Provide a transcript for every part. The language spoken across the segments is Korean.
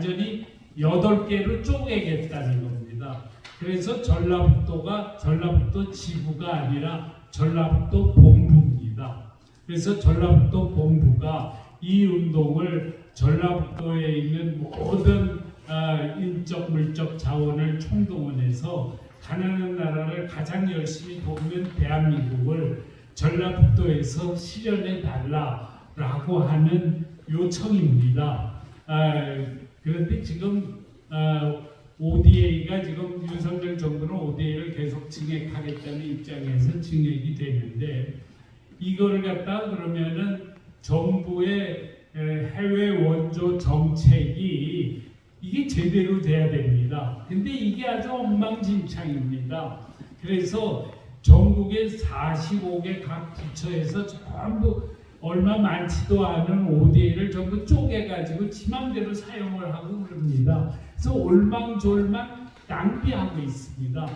완전히 여덟 개로 쪼개겠다는 겁니다. 그래서 전라북도가 전라북도 지부가 아니라 전라북도 본부입니다. 그래서 전라북도 본부가 이 운동을 전라북도에 있는 모든 아, 인적 물적 자원을 총동원해서 가난한 나라를 가장 열심히 돕는 대한민국을 전라북도에서 실현해 달라라고 하는 요청입니다. 아, 그런데 지금 아, ODA가 지금 윤석열 정부는 ODA를 계속 증액하겠다는 입장에서 증액이 되는데 이거를 갖다 그러면은 정부의 에, 해외 원조 정책이 이게 제대로 돼야 됩니다. 근데 이게 아주 엉망진창입니다. 그래서 전국의 45개 각 부처에서 전부 얼마 많지도 않은 ODA를 전부 쪼개가지고 지맘대로 사용을 하고 그럽니다. 그래서 올망졸망 낭비하고 있습니다.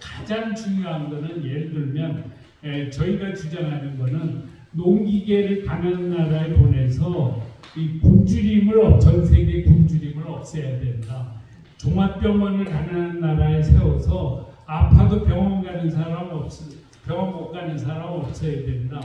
가장 중요한 거는 예를 들면 에, 저희가 주장하는 거는 농기계를 가난한 나라에 보내서 이 굶주림을 없- 전 세계 굶주림을 없애야 된다. 종합병원을 가난한 나라에 세워서 아파도 병원 가는 사람 없 병원 못 가는 사람 없어야 된다.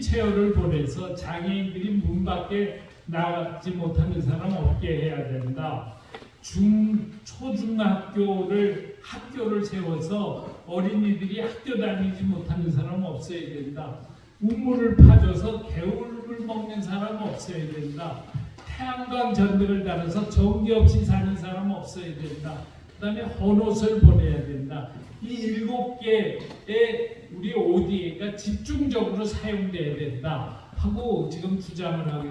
휠체어를 보내서 장애인들이 문 밖에 나가지 못하는 사람 없게 해야 된다. 중 초중학교를 학교를 세워서 어린이들이 학교 다니지 못하는 사람 없어야 된다. 우물을 파줘서 개울을 먹는 사람 없어야 된다. 태양광 전등을 달아서 전기 없이 사는 사람 없어야 된다. 그 다음에 헌옷을 보내야 된다. 이 일곱 개의 우리 ODA가 집중적으로 사용돼야 된다 하고 지금 주장을 하고.